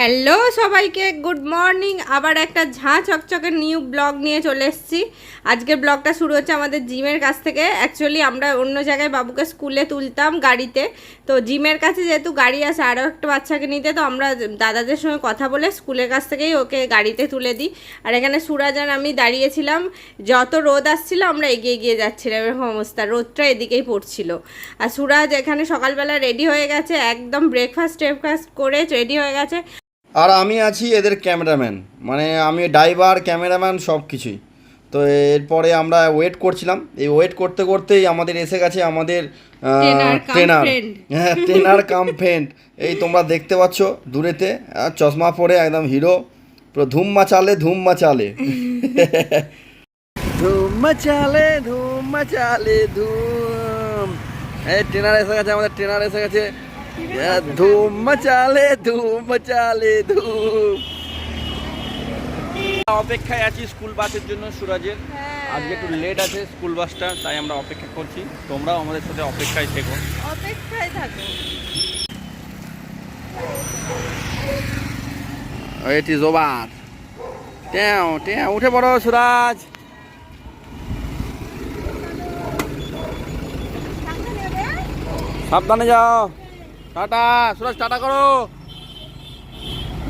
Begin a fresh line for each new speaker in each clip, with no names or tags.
Hello সবাইকে good morning আবার একটা ঝাঁ চকচকে নিউ ব্লগ নিয়ে চলে এসেছি। আজকের ব্লগটা শুরু হচ্ছে আমাদের জিমের কাছ থেকে। অ্যাকচুয়ালি আমরা অন্য জায়গায় বাবুকে স্কুলে তুলতাম গাড়িতে। তো জিমের কাছে যেহেতু গাড়ি আছে, আরও একটা বাচ্চাকে নিতে, তো আমরা দাদাদের সঙ্গে কথা বলে স্কুলের কাছ থেকেই ওকে গাড়িতে তুলে দিই। আর এখানে সুরাজ আর আমি দাঁড়িয়েছিলাম। যত রোদ আসছিল, আমরা এগিয়ে এগিয়ে যাচ্ছিলাম। এরকম অবস্থা, রোদটা এদিকেই পড়ছিল। আর সুরাজ এখানে সকালবেলা রেডি হয়ে গেছে। একদম ব্রেকফাস্ট ট্রেকফাস্ট করে রেডি হয়ে গেছে।
আর আমি আছি এদের ক্যামেরাম্যান। মানে আমি ড্রাইভার ক্যামেরাম্যান সব কিছুই তো এরপরে আমরা ওয়েট করছিলাম। এই ওয়েট করতে করতেই আমাদের এসে গেছে আমাদের ট্রেনার হ্যাঁ ট্রেনার কাম ফ্রেন্ড এই তোমরা দেখতে পাচ্ছ দূরেতে চশমা পরে একদম হিরো পুরো ধুম মাচালে ধুম মাচালে। ধুম মাচালে ধুম মাচালে ধুম। এই ট্রেনার এসে গেছে আমাদের ট্রেনার এসে গেছে। ধুম মাচালে ধুম মাচালে ধুম। অপেক্ষায় আছি স্কুল বাসের জন্য সুরাজের। আজকে একটু লেট আছে স্কুল বাসটা তাই আমরা অপেক্ষা করছি। তোমরাও আমাদের সাথে অপেক্ষায় থেকো।
অপেক্ষায় থাকো।
ইজ ওভার ট্যাও ট্যাও উঠে পড়ো সুরাজ। সাবধানে যাও। টাটা, সুরাজ, টাটা করো।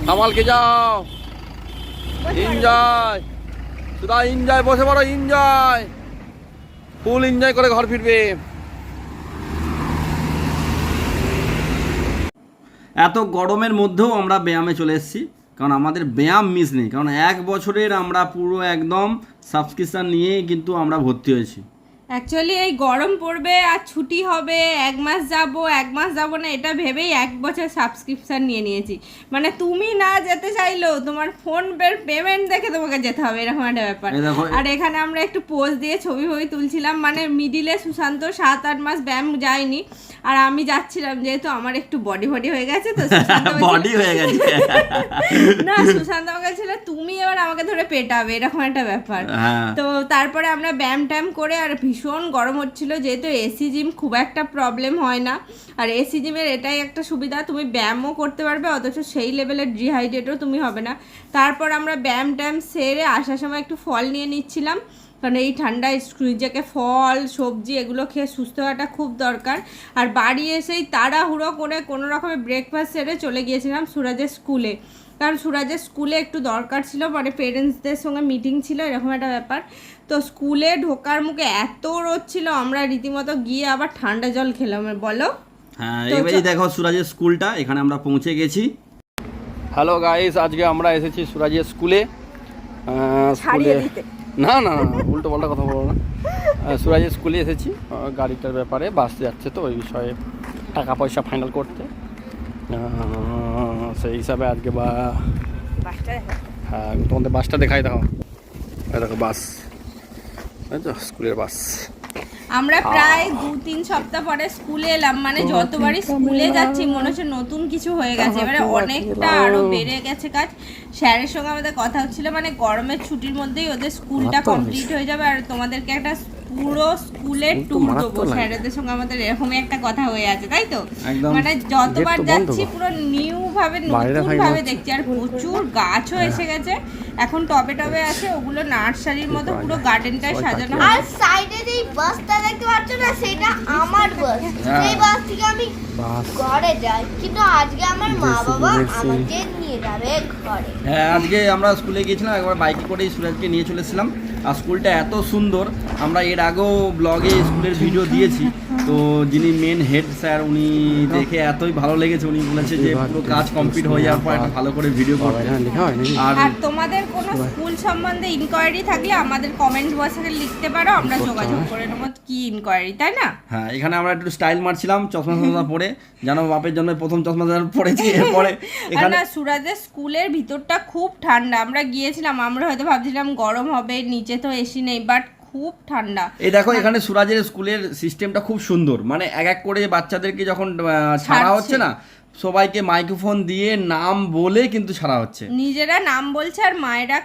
সামালকে যাও। এনজয় সুধা এনজয় বসে পড়ো এনজয় ফুল এনজয় করে ঘর ফিরবে। এত গরমের মধ্যেও আমরা ব্যায়ামে চলে এসেছি, কারণ আমাদের ব্যায়াম মিস নেই, কারণ এক বছরের আমরা পুরো একদম সাবস্ক্রিপশান নিয়ে কিন্তু আমরা ভর্তি হয়েছি।
অ্যাকচুয়ালি এই গরম পড়বে আর ছুটি হবে। এক মাস যাব এক মাস যাব না এটা ভেবেই এক বছর সাবস্ক্রিপশন নিয়ে নিয়েছি। মানে তুমি না যেতে চাইলেও তোমার ফোন পের পেমেন্ট দেখে তোমাকে যেতে হবে এরকম একটা ব্যাপার। আর এখানে আমরা একটু পোজ দিয়ে ছবি ফবি তুলছিলাম মানে মিডিলে সুশান্ত সাত আট মাস ব্যায়াম যায়নি। আর আমি যাচ্ছিলাম যেহেতু আমার একটু বডি বডি হয়ে গেছে তো
বডি হয়ে গেছে।
না সুশান্ত আমাকে ছিল তুমি এবার আমাকে ধরে পেটাবে এরকম একটা ব্যাপার।
হ্যাঁ।
তো তারপরে আমরা ব্যায়াম ট্যাম করে আর ভীষণ গরম হচ্ছিল, যেহেতু এসি জিম খুব একটা প্রবলেম হয় না। আর এসি জিমের এটাই একটা সুবিধা, তুমি ব্যায়ামও করতে পারবে, অথচ সেই লেভেলের ডিহাইড্রেটও তুমি হবে না। তারপর আমরা ব্যায়াম ট্যাম সেরে আসার সময় একটু ফল নিয়ে নিচ্ছিলাম, কারণ এই ঠান্ডায় নিজেকে ফল, সবজি এগুলো খেয়ে সুস্থ হওয়াটা খুব দরকার। আর বাড়ি এসেই তাড়াহুড়ো করে কোনো রকমের ব্রেকফাস্ট সেরে চলে গিয়েছিলাম সুরাজের স্কুলে কারণ সুরাজের স্কুলে একটু দরকার ছিল মানে পেরেন্টসদের সঙ্গে মিটিং ছিল এরকম একটা ব্যাপার। তো স্কুলে ঢোকার মুখে এত রোদ ছিল আমরা রীতিমতো গিয়ে আবার ঠান্ডা জল খেলাম বলো?
হ্যাঁ এবারে দেখো সুরাজের স্কুলটা এখানে আমরা পৌঁছে গেছি। হ্যালো গাইস আজকে আমরা এসেছি সুরাজের স্কুলে। স্কুলে না না না, উল্টো পাল্টা কথা বলো না। সুরাজের স্কুলে এসেছি। গাড়িটার ব্যাপারে বাস যাচ্ছে তো ওই বিষয়ে টাকা পয়সা ফাইনাল করতে। সেই হিসাবে আজকে বা হ্যাঁ তোমাদের বাসটা দেখাই এই দেখো বাস। স্কুলের বাস।
আমরা প্রায় দু তিন সপ্তাহ পরে স্কুলে এলাম মানে যতবারই স্কুলে যাচ্ছি মনে হচ্ছে। নতুন কিছু হয়ে গেছে। এবারে অনেকটা আরও বেড়ে গেছে কাজ। স্যারের সঙ্গে আমাদের কথা হচ্ছিল মানে গরমের ছুটির মধ্যেই ওদের স্কুলটা কমপ্লিট হয়ে যাবে। আর তোমাদেরকে একটা পুরো স্কুলের ট্যুর দেবো। স্যারেদের সঙ্গে আমাদের এরকমই একটা কথা হয়ে আছে তাই তো? মানে যতবার যাচ্ছি পুরো নিউ ভাবে নতুন ভাবে। দেখছি আর প্রচুর গাছও এসে গেছে এখন টবে টবে আছে ওগুলো নার্সারির মতো পুরো গার্ডেনটায় সাজানো
আর সাইডে যেই বাসটা দেখতে পাচ্ছ না সেটা আমার বাস।
হ্যাঁ।
সেই বাস থেকে আমি ঘরে যাই কিন্তু আজকে আমার মা বাবা আমাকে নিয়ে যাবে ঘরে।
হ্যাঁ আজকে আমরা স্কুলে গিয়েছিলাম একবার বাইকে করেই সুরাজকে নিয়ে চলেছিলাম আর স্কুলটা এত সুন্দর আমরা এর আগেও ব্লগে স্কুলের ভিডিও দিয়েছি। তো যিনি মেন হেড স্যার উনি দেখে এতই ভালো লেগেছে উনি বলেছে যে পুরো কাজ কমপ্লিট হয়ে যাওয়ার পর একটা ভালো করে ভিডিও করতে। আর
আর তোমাদের কোনো স্কুল সম্বন্ধে ইনকোয়ারি থাকলে আমাদের কমেন্ট বক্সে লিখতে পারো আমরা যোগাযোগ করে নেব কি ইনকোয়ারি তাই না?
হ্যাঁ এখানে আমরা একটু স্টাইল মারছিলাম চশমা টশমা পরে। জানো বাপের জন্য প্রথম চশমা যেন পরেছি এরপরে এখানে
সুরাজের স্কুলের ভিতরটা খুব ঠান্ডা আমরা গিয়েছিলাম আমরা হয়তো ভাবছিলাম গরম হবে নিচে তো এসি নেই বাট খুব ঠান্ডা।
এই দেখো এখানে সুরাজের স্কুলের সিস্টেমটা খুব সুন্দর। মানে এক এক করে বাচ্চাদেরকে যখন ছাড়া হচ্ছে না সবাইকে মাইক্রোফোন দিয়ে নাম বলে কিন্তু ছাড়া হচ্ছে।
নিজেরা নাম বলছে আর মায়েরা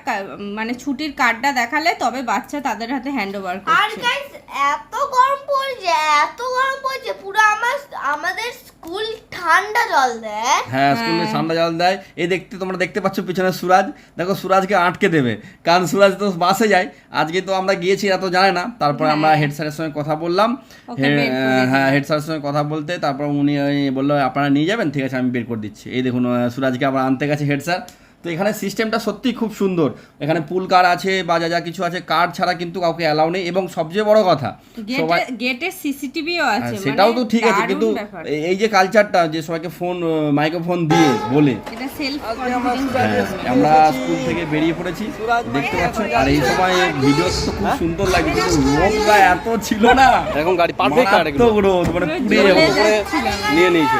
মানে ছুটির কার্ডটা দেখালে তবে বাচ্চা তাদের হাতে হ্যান্ড ওভার করছে।
আর গাইস এত গরম পড়ছে এত গরম পড়ছে পুরো আমার আমাদের স্কুল ঠান্ডা জল দেয়।
হ্যাঁ স্কুলে ঠান্ডা জল দেয়। এই দেখতে তোমরা দেখতে পাচ্ছ পিছনে সুরাজ। দেখো সুরাজকে আটকে দেবে। কারণ সুরাজ তো বাসে যায়। আজকে তো আমরা গিয়েছি এত জানে না। তারপরে আমরা হেড স্যারের সঙ্গে কথা বললাম। হ্যাঁ হেড স্যারের সঙ্গে কথা বলতে তারপর উনি বলল আপনারা নিয়ে যাবেন ঠিক আছে আমি বের করে দিচ্ছি। এই দেখুন সুরাজকে আবার আনতে গেছে হেড স্যার। তো এখানে সিস্টেমটা সত্যিই খুব সুন্দর। এখানে পুল কার আছে বা যা যা কিছু আছে কার ছাড়া কিন্তু কাউকে অ্যালাউ নেই। এবং সবচেয়ে বড় কথা সবাই
গেটে সিসিটিভিও
হ্যাঁ,
আছে
সেটাও
মানে
তো ঠিক আছে কিন্তু এই- যে কালচারটা যে সবাইকে ফোন মাইক্রোফোন দিয়ে বলে।
এটা সেলফ
হ্যাঁ, আমরা স্কুল থেকে বেরিয়ে পড়েছি দেখতে পাচ্ছ আর এই সময় ভিডিও তো খুব সুন্দর লাগে কিন্তু রোদটা এত ছিল না।
এখন গাড়ি পারফেক্ট
মানে পুড়ে।
নিয়ে নিয়েছে।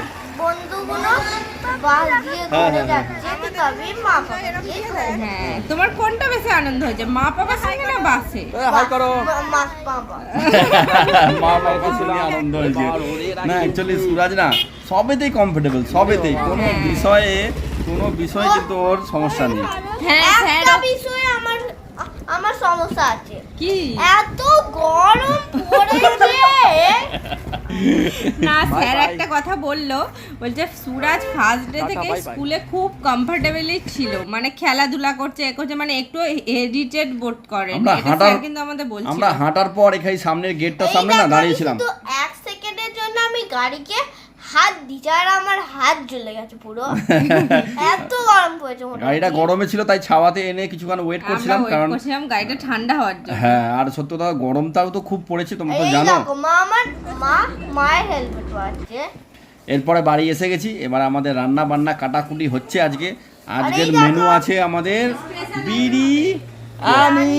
তোমার কোনটা বেশি আনন্দ হয়েছে? মা বাবার সঙ্গে না বাসে?
হাই করো।
মা- বাবা।
শুনে আনন্দ হয়েছে। না অ্যাকচুয়ালি সুরাজ না সবেতেই কমফোর্টেবল সবেতেই। কোনো বিষয়ে কোনো বিষয়ে কিন্তু ওর সমস্যা নেই।
হ্যাঁ
একটা বিষয়ে আমার আমার সমস্যা আছে।
কি?
এত গরম পড়েছে।
না স্যার একটা কথা বলল বলছে সুরাজ ফার্স্ট ডে থেকে স্কুলে খুব কমফোর্টেবলি ছিল মানে খেলাধুলা করছে এ করছে মানে একটু এডিটেড বোর্ড করে
আমরা
এটা
হাঁটার
স্যার কিন্তু আমাদের বলছিল।
আমরা হাঁটার পর এখানে সামনের
গেটটা
সামনে না দাঁড়িয়েছিলাম।
এক সেকেন্ডের জন্য আমি গাড়িকে হাত দিচ্ছি আর আমার হাত জ্বলে গেছে পুরো। এত গরম পড়েছে।
গাড়িটা গরমে ছিল তাই ছাওয়াতে এনে কিছুক্ষণ ওয়েট করছিলাম কারণ
করছিলাম গাড়িটা ঠান্ডা হওয়ার জন্য।
হ্যাঁ আর সত্য কথা গরমটাও তো খুব পড়েছে তোমরা তো
এই
জানো।
দেখো মা আমার মা মায়ের হেলমেট পরাচ্ছে
এরপরে বাড়ি এসে গেছি এবার আমাদের রান্না বান্না কাটাকুটি হচ্ছে আজকে। আজকের মেনু আছে আমাদের বিড়ি আমি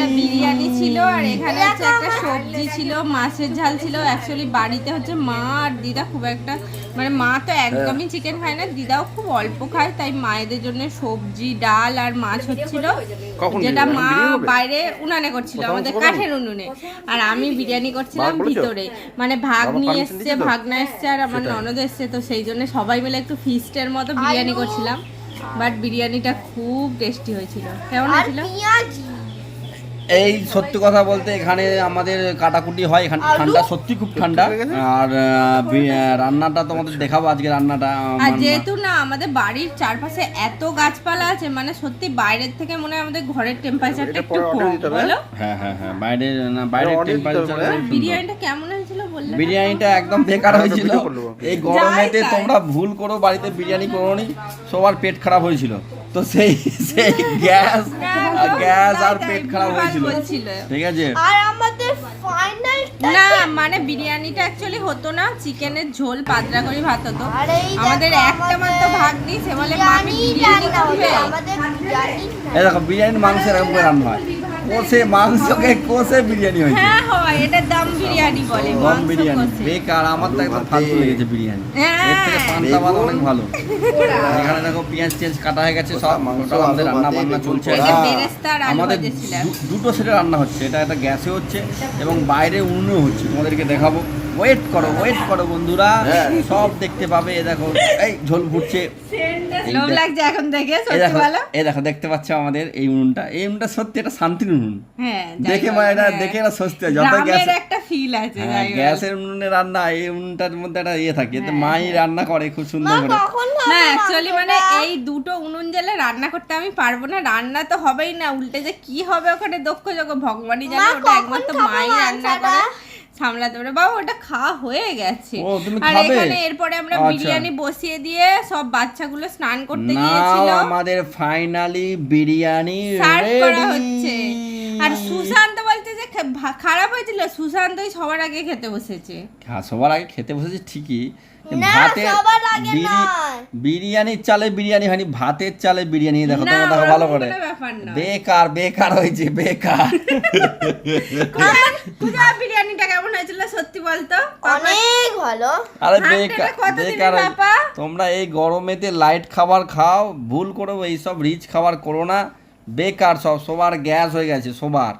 না বিরিয়ানি ছিল আর এখানে হচ্ছে একটা সবজি ছিল মাছের ঝাল ছিল। অ্যাকচুয়ালি বাড়িতে হচ্ছে মা আর দিদা খুব একটা মানে মা তো একদমই চিকেন খায় না দিদাও খুব অল্প খায় তাই মায়েদের জন্য সবজি ডাল আর মাছ হচ্ছিল। যেটা মা বাইরে উনানে করছিল আমাদের কাঠের উনুনে। আর আমি বিরিয়ানি করছিলাম ভিতরে। মানে ভাগ নিয়ে এসছে? ভাগনা এসছে আর আমার ননদ এসছে তো সেই জন্য সবাই মিলে একটু ফিস্টের মতো বিরিয়ানি করছিলাম। বাট বিরিয়ানিটা খুব টেস্টি হয়েছিল। কেমন হয়েছিল?
পেঁয়াজি।
এই সত্যি কথা বলতে এখানে আমাদের কাটাকুটি হয় এখানে ঠান্ডা সত্যি খুব ঠান্ডা। আর রান্নাটা তোমাদের দেখাবো আজকে রান্নাটা
আর যেহেতু না আমাদের বাড়ির চারপাশে এত গাছপালা আছে মানে সত্যি বাইরের থেকে মনে হয় আমাদের ঘরের টেম্পারেচারটা একটু কম বলো?
হ্যাঁ হ্যাঁ হ্যাঁ বাইরে না বাইরের টেম্পারেচার
হ্যাঁ?
বিরিয়ানিটা কেমন হয়েছিল বললে
বিরিয়ানিটা একদম বেকার হয়েছিল। এই গরমেতে তোমরা ভুল করো বাড়িতে বিরিয়ানি করো নি সবার পেট খারাপ হয়েছিল। তো সেই সেই গ্যাস গ্যাস আর পেট খারাপ হয়েছিল। ঠিক আছে?
আর আমাদের ফাইনাল
না মানে বিরিয়ানিটা অ্যাকচুয়ালি হতো না চিকেনের ঝোল পাতলা করে ভাত হতো। আমাদের একটা মাত্র ভাগ নেই সে বলে মামি
বিরিয়ানি
বিরিয়ানি করবে।
এই দেখো বিরিয়ানি মাংস এরকম করে রান্না হয়। কষে মাংসকে কষে বিরিয়ানি হয়েছে।
হ্যাঁ হয় এটা দম বিরিয়ানি বলে
বিরিয়ানি। বেকার আমার তো একদম ফালতু লেগেছে বিরিয়ানি।
হ্যাঁ।
এর থেকে পান্তা ভাত অনেক ভালো। এখানে দেখো পেঁয়াজ টেঁয়াজ কাটা হয়ে গেছে সব আমাদের রান্না বান্না চলছে। আমাদের দুটো সেটে রান্না হচ্ছে এটা একটা গ্যাসে হচ্ছে এবং বাইরে উনুনেও হচ্ছে তোমাদেরকে দেখাবো। ওয়েট করো ওয়েট করো বন্ধুরা সব দেখতে পাবে এ দেখো এই ঝোল ফুটছে এই
লোভ লাগছে এখন থেকে সত্যি
দেখো দেখতে পাচ্ছ আমাদের এই উনুনটা। এই উনুনটা সত্যি এটা শান্তির উনুন।
হ্যাঁ
দেখে মানে এটা
হ্যাঁ।
দেখে এটা স্বস্তি যত গ্যাস
একটা ফিল আছে
হ্যাঁ,
যাই হোক।
গ্যাসের উনুনে রান্না এই উনুনটার মধ্যে একটা ইয়ে থাকে এতে মাই রান্না করে খুব সুন্দর করে।
না অ্যাকচুয়ালি মানে এই দুটো উনুন জ্বালে রান্না করতে আমি পারব না রান্না তো হবেই না উল্টে যে কি হবে ওখানে দক্ষ যোগ ভগবানই জানে ওটা একমাত্র মাই রান্না করে সামলাতে পারে। বাবা ওটা খাওয়া হয়ে গেছে। আর এখানে এরপরে আমরা
আচ্ছা।
বিরিয়ানি বসিয়ে দিয়ে সব বাচ্চাগুলো স্নান করতে গিয়েছিল।
আমাদের ফাইনালি বিরিয়ানি
সার্ভ করা হচ্ছে। আর সুশান্ত খারাপ হয়েছিল। সুশান্তই সবার আগে খেতে বসেছে।
হ্যাঁ সবার আগে খেতে বসেছে ঠিকই।
নয়।
বিরিয়ানির চালে বিরিয়ানি হয়নি ভাতের চালে বিরিয়ানি। দেখো
না,
তোমরা দেখো ভালো করে। বেকার বেকার হয়েছে বেকার।
পূজা বিরিয়ানিটা কেমন হয়েছিল সত্যি বলতো?
অনেক ভালো।
আরে বেকার বেকার তোমরা এই গরমেতে লাইট খাবার খাও ভুল করো এইসব রিচ খাবার করো না। বেকার সব সবার গ্যাস হয়ে গেছে সবার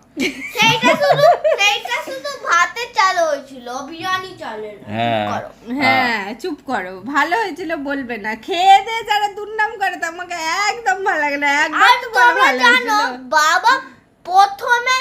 সেইটা শুধু সেইটা শুধু ভাতে ভাতের চাল হয়েছিল বিরিয়ানি চালের না।
হ্যাঁ।
করো।
হ্যাঁ চুপ করো ভালো হয়েছিল বলবে না খেয়ে দে যারা দুর্নাম করে তো আমাকে একদম ভালো লাগে না একদম তো ভালো লাগে
বাবা প্রথমে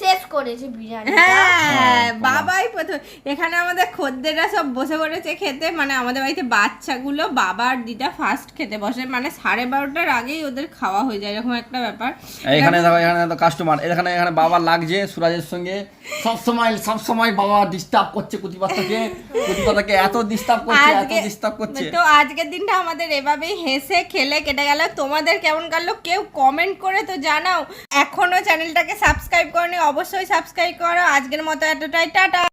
শেষ করেছে বিরিয়ানি
হ্যাঁ বাবাই প্রথম এখানে আমাদের খদ্দেররা সব বসে পড়েছে খেতে। মানে আমাদের বাড়িতে বাচ্চাগুলো বাবা আর দিদা ফার্স্ট খেতে বসে। মানে সাড়ে বারোটার আগেই ওদের খাওয়া হয়ে যায় এরকম একটা ব্যাপার।
এখানে দেখো এখানে তো কাস্টমার এখানে এখানে বাবা লাগছে সুরাজের সঙ্গে। সব সময় সব সময় বাবা ডিস্টার্ব করছে কুতিপাতাকে। কুতিপাতাকে এত ডিস্টার্ব করছে এত ডিস্টার্ব করছে।
তো আজকের দিনটা আমাদের এভাবেই হেসে খেলে কেটে গেল। তোমাদের কেমন কাটলো? কেউ কমেন্ট করে তো জানাও। এখনও চ্যানেলটাকে সাবস্ক্রাইব করনি অবশ্যই সাবস্ক্রাইব করো। আজকের মতো এতটাই টাটা!